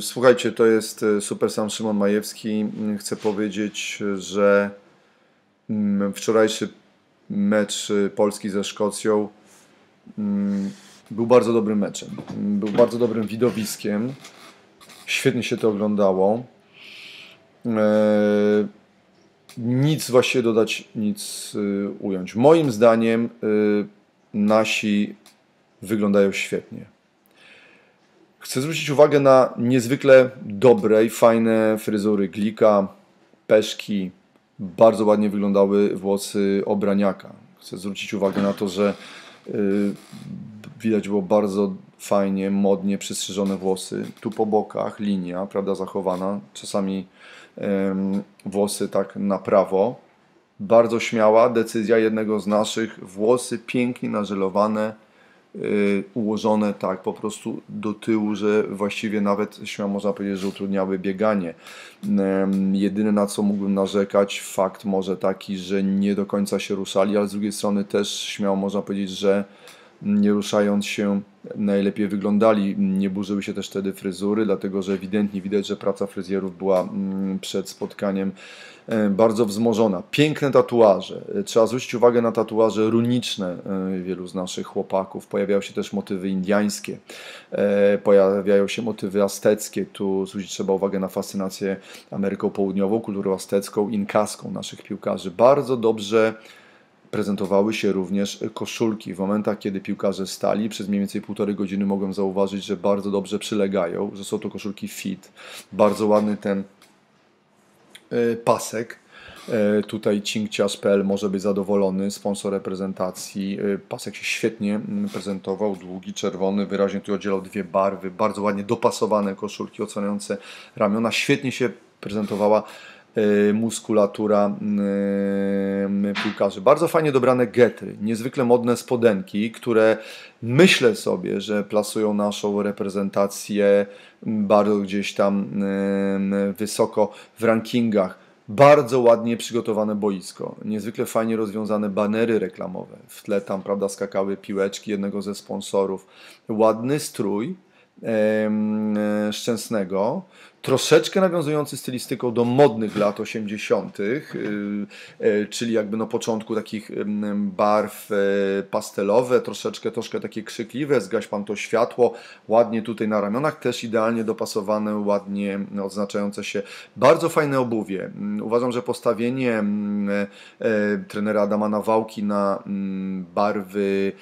Słuchajcie, to jest e, Super Sam Szymon Majewski. Chcę powiedzieć, że mm, wczorajszy mecz e, Polski ze Szkocją mm, był bardzo dobrym meczem. Był bardzo dobrym widowiskiem. Świetnie się to oglądało. E, nic właściwie dodać, nic ująć. Moim zdaniem nasi wyglądają świetnie. Chcę zwrócić uwagę na niezwykle dobre i fajne fryzury Glika, Peszki. Bardzo ładnie wyglądały włosy Obraniaka. Chcę zwrócić uwagę na to, że yy, widać było bardzo fajnie, modnie przystrzyżone włosy. Tu po bokach linia, prawda, zachowana. Czasami yy, włosy tak na prawo. Bardzo śmiała decyzja jednego z naszych. Włosy pięknie nażelowane ułożone tak po prostu do tyłu, że właściwie nawet śmiało można powiedzieć, że utrudniały bieganie. Jedyne na co mógłbym narzekać, fakt może taki, że nie do końca się ruszali, ale z drugiej strony też śmiało można powiedzieć, że nie ruszając się najlepiej wyglądali. Nie burzyły się też wtedy fryzury, dlatego że ewidentnie widać, że praca fryzjerów była mm, przed spotkaniem e, bardzo wzmożona. Piękne tatuaże. E, trzeba zwrócić uwagę na tatuaże runiczne e, wielu z naszych chłopaków. Pojawiają się też motywy indiańskie, pojawiają się motywy azteckie. Tu zwrócić trzeba uwagę na fascynację Ameryką Południową, kulturą aztecką, inkaską naszych piłkarzy. Bardzo dobrze prezentowały się również koszulki. W momentach, kiedy piłkarze stali, przez mniej więcej półtorej godziny mogłem zauważyć, że bardzo dobrze przylegają, że są to koszulki fit. Bardzo ładny ten e, pasek. E, tutaj Cinkciarz.pl może być zadowolony, sponsor reprezentacji. E, pasek się świetnie mm, prezentował, długi, czerwony, wyraźnie tu oddzielał dwie barwy, bardzo ładnie dopasowane koszulki odsłaniające ramiona. Świetnie się prezentowała muskulatura y, piłkarzy. Bardzo fajnie dobrane getry, niezwykle modne spodenki, które myślę sobie, że plasują naszą reprezentację bardzo gdzieś tam y, wysoko w rankingach. Bardzo ładnie przygotowane boisko, niezwykle fajnie rozwiązane banery reklamowe. W tle tam, prawda, skakały piłeczki jednego ze sponsorów. Ładny strój, Szczęsnego, troszeczkę nawiązujący stylistyką do modnych lat 80., y, e, czyli jakby na początku takich barw e, pastelowe, troszeczkę, troszkę takie krzykliwe, zgaś pan to światło, ładnie tutaj na ramionach, też idealnie dopasowane, ładnie odznaczające się. Bardzo fajne obuwie. Mm, uważam, że postawienie mm, trenera Adama Nawałki na mm, barwy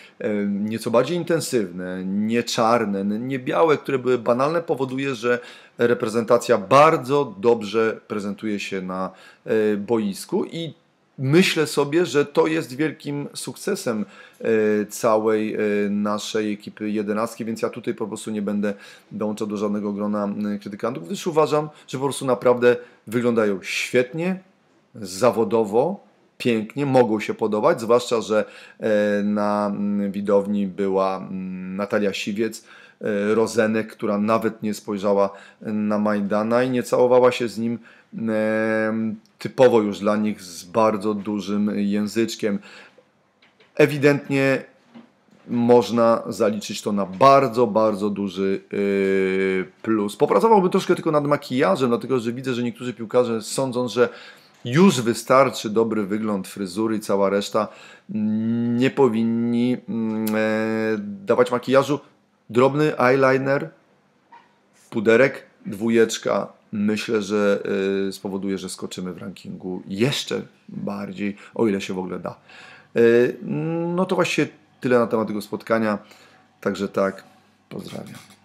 nieco bardziej intensywne, nie czarne, nie białe, które były banalne, powoduje, że reprezentacja bardzo dobrze prezentuje się na e, boisku i myślę sobie, że to jest wielkim sukcesem e, całej e, naszej ekipy jedenastki, więc ja tutaj po prostu nie będę dołączał do żadnego grona krytykantów, gdyż uważam, że po prostu naprawdę wyglądają świetnie, zawodowo, pięknie, mogą się podobać, zwłaszcza, że na widowni była Natalia Siwiec, Rozenek, która nawet nie spojrzała na Majdana i nie całowała się z nim e, typowo już dla nich z bardzo dużym języczkiem. Ewidentnie można zaliczyć to na bardzo, bardzo duży e, plus. Popracowałbym troszkę tylko nad makijażem, dlatego że widzę, że niektórzy piłkarze sądzą, że już wystarczy dobry wygląd fryzury i cała reszta. Nie powinni mm, dawać makijażu drobny eyeliner, puderek, dwójeczka. Myślę, że y, spowoduje, że skoczymy w rankingu jeszcze bardziej, o ile się w ogóle da. Y, no to właśnie tyle na temat tego spotkania. Także tak, pozdrawiam.